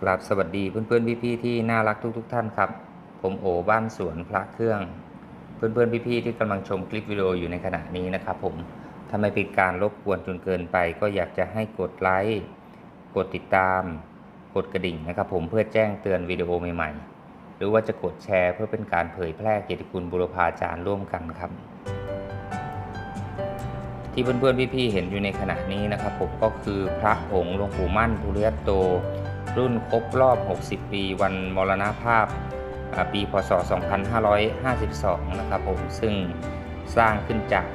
กราบสวัสดีเพื่อนๆพี่ๆที่น่ารักทุกๆทท่านครับ ผมโอบ้านสวนพระเครื่อง เพื่อนๆพี่ๆที่กำลังชมคลิปวิดีโออยู่ในขณะนี้นะครับผมถ้าไม่เป็นการรบกวนจนเกินไปก็อยากจะให้กดไลค์กดติดตาม กดกระดิ่งนะครับผมเพื่อแจ้งเตือนวิดีโอใหม่ๆ หรือว่าจะกดแชร์เพื่อเป็นการเผยแพร่เกียรติคุณบุรพาจารย์ร่วมกันครับ ที่เพื่อนๆพี่ๆเห็นอยู่ในขณะนี้นะครับผมก็คือพระผงค์หลวงปู่มั่นภูริยโต รุ่นครบรอบ 60 ปีวันมรณภาพปีพศ 2552 นะครับผมซึ่งสร้างขึ้นจาก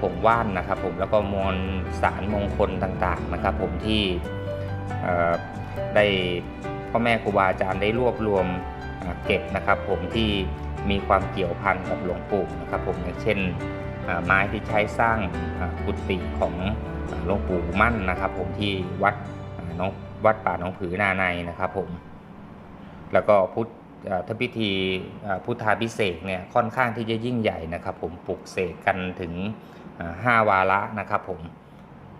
ผงว่านนะครับผมแล้วก็มวลสารมงคลต่างๆนะครับผมที่ได้พ่อแม่ครูบาอาจารย์ได้รวบรวมเก็บนะครับผมที่มีความเกี่ยวพันกับหลวงปู่นะครับผมอย่างเช่นไม้ที่ใช้สร้างกุฏิของหลวงปู่มั่นนะครับผมที่วัดน้อง วัดป่าหนองผือนาในนะครับผม แล้วก็พุทธทพิธีพุทธาพิเศษกเนี่ยค่อนข้างที่จะยิ่งใหญ่นะครับ ผมปลุกเสกกันถึงอ่าห้าวาระนะครับผม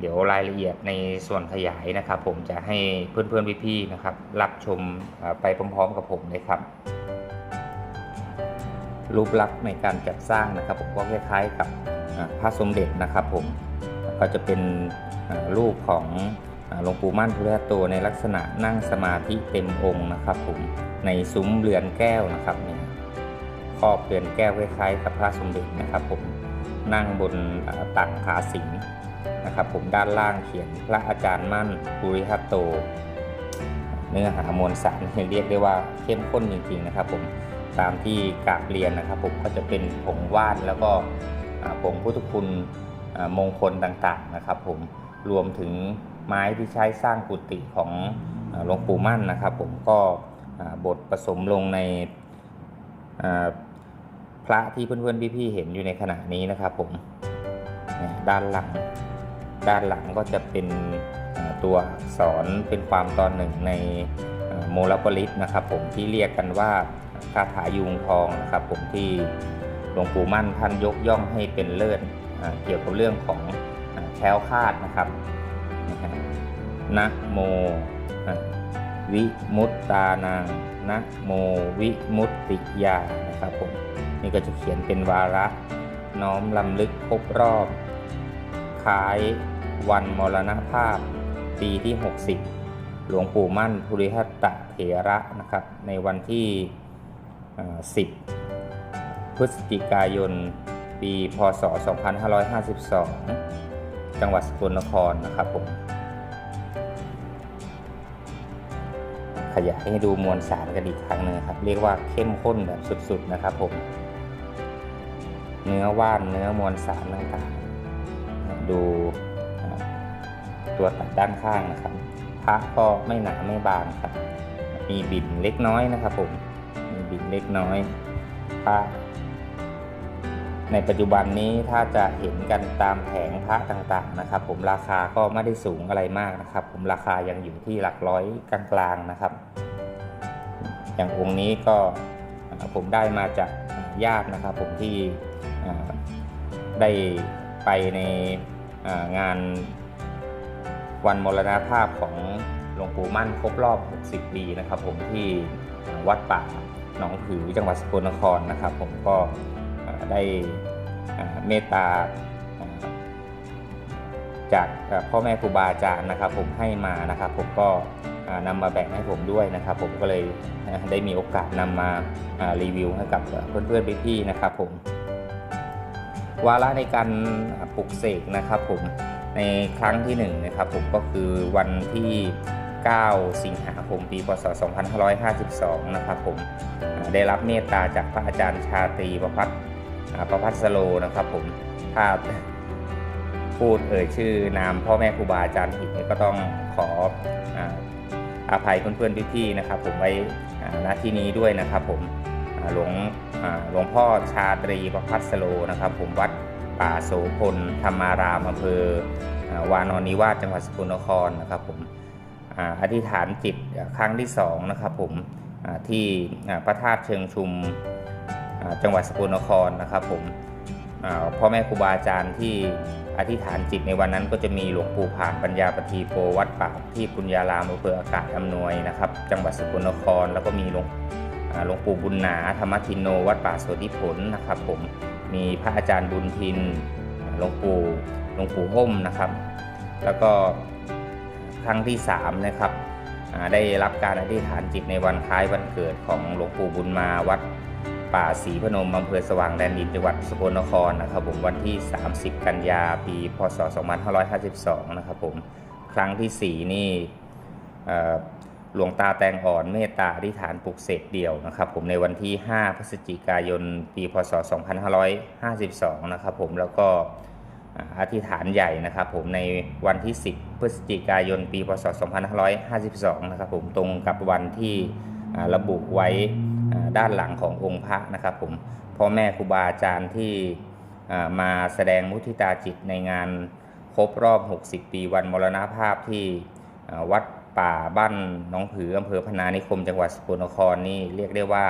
เดี๋ยวรายละเอียดในส่วนขยายนะครับ ผมจะให้เพื่อนๆพี่ๆนะครับ รับชมไปพร้อมๆกับผมเลยครับ รูปลักษณ์ในการจัดสร้างนะครับ ผมก็คล้ายๆกับพระสมเด็จนะครับ ผมก็จะเป็นรูปของ หลวงปู่มั่นพุทธโตในลักษณะนั่งสมาธิเต็มองค์นะครับผมในซุ้มเรือนแก้วนะครับเนี่ยครอบเรือนแก้วคล้ายๆกับพระสมเด็จนะครับ ผมนั่งบนอ่าตักขาสิงนะครับ ผมด้านล่างเขียนพระอาจารย์มั่นภูริทัตโต เนื้อหามวลสารเรียกได้ว่าเข้มข้นจริงๆนะครับ ผมตามที่กราบเรียนนะครับ ผมก็จะเป็นผงว่านแล้วก็ผงพุทธคุณมงคลต่างๆนะครับ ผมรวมถึง ไม้ที่ใช้สร้างกุฏิของหลวงปู่มั่นนะครับ ผมก็บทผสมลงในพระที่เพื่อนๆพี่ๆเห็นอยู่ในขณะนี้นะครับ ผมด้านหลัง ด้านหลังก็จะเป็นตัวอักษรเป็นความตอนหนึ่งในโมลปริตนะครับ ผมที่เรียกกันว่าคาถายุงทองนะครับ ผมที่หลวงปู่มั่นท่านยกย่องให้เป็นเลิศเกี่ยวกับเรื่องของแคล้วคาดนะครับ นะฮะนะโมวิมุตตานังนะโมวิมุตติยานะครับผมนี่ก็จะเขียนเป็นวาระน้อมลำลึกครบรอบคล้ายวันมรณภาพ ปีที่ 60 หลวงปู่มั่นภูริทัตตะเถระนะครับ ในวันที่ 10 พฤศจิกายน ปี พศ 2552 จังหวัดสกลนครนะครับผม ขยายให้ดูมวลสารกันอีกครั้งหนึงครับ เรียกว่าเข้มข้นแบบสุดๆนะครับผม เนื้อว่านเนื้อมวลสารต่างๆ ดูตัวตัดด้านข้างนะครับพระก็ไม่หนาไม่บางครับ มีบิ่นเล็กน้อยนะครับผม มีบิ่นเล็กน้อยพระ ในปัจจุบันนี้ถ้าจะเห็นกันตามแผงพระต่างๆนะครับ ผมราคาก็ไม่ได้สูงอะไรมากนะครับ ผมราคายังอยู่ที่หลักร้อยกลางๆนะครับ อย่างองค์นี้ก็ผมได้มาจากญาตินะครับ ผมที่ได้ไปในงานวันมรณภาพของหลวงปู่มั่นครบรอบ 60 ปีนะครับ ผมที่วัดป่าหนองผือจังหวัดสกลนครนะครับ ผมก็ ได้เมตตาจากพ่อแม่ครูบาอาจารย์นะครับ ผมให้มานะครับ ผมก็อ่านำมาแบ่งให้ผมด้วยนะครับ ผมก็เลยได้มีโอกาสนำมาอ่ารีวิวให้กับเพื่อนๆพี่ๆนะครับ ผม วาระในการปลุกเสกนะครับ ผมในครั้งที่1นงนะครับ ผมก็คือวันที่ 9 สิงหาคมปีพศ 2552 นะครับ ผมได้รับเมตตาจากพระอาจารย์ชาตรีประพัฒน์ ประพัฒสโลนะครับผมถ้าพูดเอ่ยชื่อนามพ่อแม่ครูบาอาจารย์ผิดก็ต้องขออาภัยเพื่อนๆพี่ๆนะครับ ผมไว้ณที่นี้ด้วยนะครับ ผมหลวงหลวงพ่อชาตรีประพัสโลนะครับ ผมวัดป่าโสพลธรรมารามอำเภอวานอนนิวาสจังหวัดสกลนครนะครับ ผมอธิษฐานจิตครั้งที่สองนะครับ ผมที่พระธาตุเชิงชุม จังหวัดสกลนครนะครับผมพ่อแม่ครูบาอาจารย์ที่อธิษฐานจิตในวันนั้นก็จะมีหลวงปู่ผ่านปัญญาปทีโปวัดป่าที่ปุญญารามอำเภออากาศอำนวยนะครับ จังหวัดสกลนคร แล้วก็มีหลวงหลวงปู่บุญหนาธรรมทินโน วัดป่าโสธิผลนะครับผมมีพระอาจารย์บุญทินหลวงปู่หลวงปู่ห่มนะครับ แล้วก็ครั้งที่สามนะครับได้รับการอธิษฐานจิตในวันคล้ายวันเกิดของหลวงปู่บุญมาวัด ป่าศรีพนมอำเภอสว่างแดนดินจังหวัดสกลนครนะครับผมวันที่ 30 กันยาปี พศ 2552 นะครับผมครั้งที่ 4 นี่เอ่หลวงตาแตงอ่อนเมตตาอธิษฐานปลุกเสกเดี่ยวนะครับผมในวันที่ 5 พฤศจิกายน ปีพศ 2552 นะครับผมแล้วก็อธิษฐานใหญ่นะครับผมในวันที่ 10 พฤศจิกายน ปีพศ 2552 นะครับผมตรงกับวันที่ระบุไว้ ด้านหลังขององค์พระนะครับผมพ่อแม่ครูบาอาจารย์ที่มาแสดงมุทิตาจิตในงานครบรอบ 60 ปีวันมรณภาพที่วัดป่าบ้านน้องผืออำเภอพนานิคมจังหวัดสกลนครนี่เรียกได้ว่า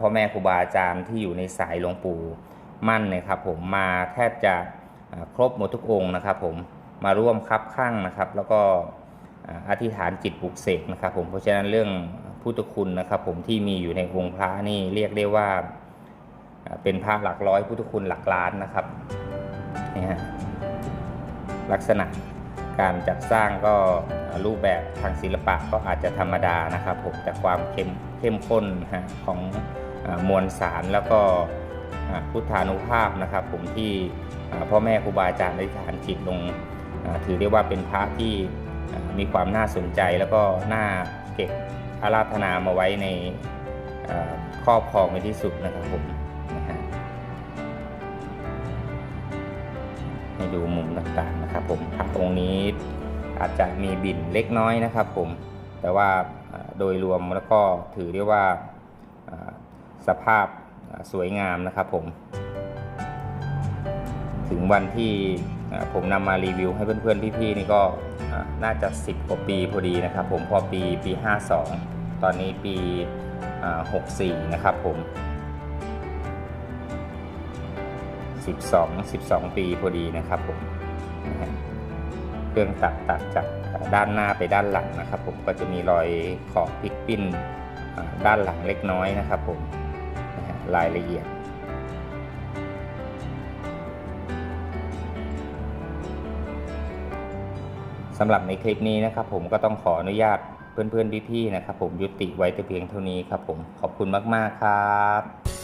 พ่อแม่ครูบาอาจารย์ที่อยู่ในสายหลวงปู่มั่นนะครับผมมาแทบจะครบหมดทุกองค์นะครับผมมาร่วมคับข้างนะครับ แล้วก็อ่าอธิษฐานจิตปลุกเสกนะครับผมเพราะฉะนั้นเรื่อง พุทธคุณนะครับ ผมที่มีอยู่ในองค์พระนี่เรียกได้ว่าเป็นพระหลักร้อยพุทธคุณหลักล้านนะครับนี่ฮะลักษณะการจัดสร้างก็รูปแบบทางศิลปะก็อาจจะธรรมดานะครับผมแต่ความเข้มเข้มข้นฮะของอมวลสารแล้วก็พุทธานุภาพนะครับ ผมที่พ่อแม่ครูบาอาจารย์ได้ฐานจิตลงถือได้ว่าเป็นพระที่มีความน่าสนใจแล้วก็น่าเก็บ อาราธนามาไว้ในครอบครองในที่สุดนะครับผมนะฮะให้ดูมุมต่างๆนะครับผมพระองค์นี้อาจจะมีบินเล็กน้อยนะครับผมแต่ว่าโดยรวมแล้วก็ถือได้ว่าสภาพสวยงามนะครับผม ถึงวันที่ผมนำมารีวิวให้เพื่อนๆ พี่ๆนี่ก็ น่าจะ 10 กว่าปีพอดีนะครับผมพอปีปี 52 ตอนนี้ปี 64 นะครับผม 12 12 ปีพอดีนะครับผมเครื่องตัดตัดจากด้านหน้าไปด้านหลังนะครับ ผมก็จะมีรอยขอบพลิกปิ้นด้านหลังเล็กน้อยนะครับ ผมรายละเอียด สำหรับในคลิปนี้นะครับผมก็ต้องขออนุญาตเพื่อนๆพี่ๆนะครับผมยุติไว้แต่เพียงเท่านี้ครับผมขอบคุณมากๆครับ